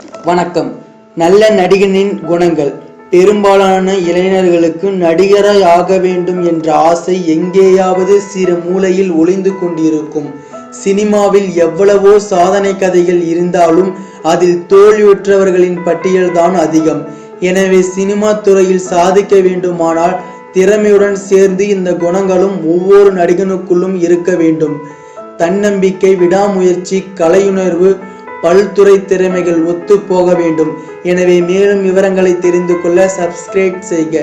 வணக்கம். நல்ல நடிகனின் குணங்கள். பெரும்பாலான இளைஞர்களுக்கு நடிகராய் ஆக வேண்டும் என்ற ஆசை எங்கேயாவது சிறு மூலையில் ஒளிந்து கொண்டிருக்கும். சினிமாவில் எவ்வளவோ சாதனை கதைகள் இருந்தாலும் அதில் தோல்வியுற்றவர்களின் பட்டியல்தான் அதிகம். எனவே சினிமா துறையில் சாதிக்க வேண்டுமானால் திறமையுடன் சேர்ந்து இந்த குணங்களும் ஒவ்வொரு நடிகனுக்குள்ளும் இருக்க வேண்டும். தன்னம்பிக்கை விடாமுயற்சி கலையுணர்வு பல்துறை திறமைகள் ஒத்து போக வேண்டும். எனவே மேலும் விவரங்களை தெரிந்து கொள்ள சப்ஸ்கிரைப் செய்க.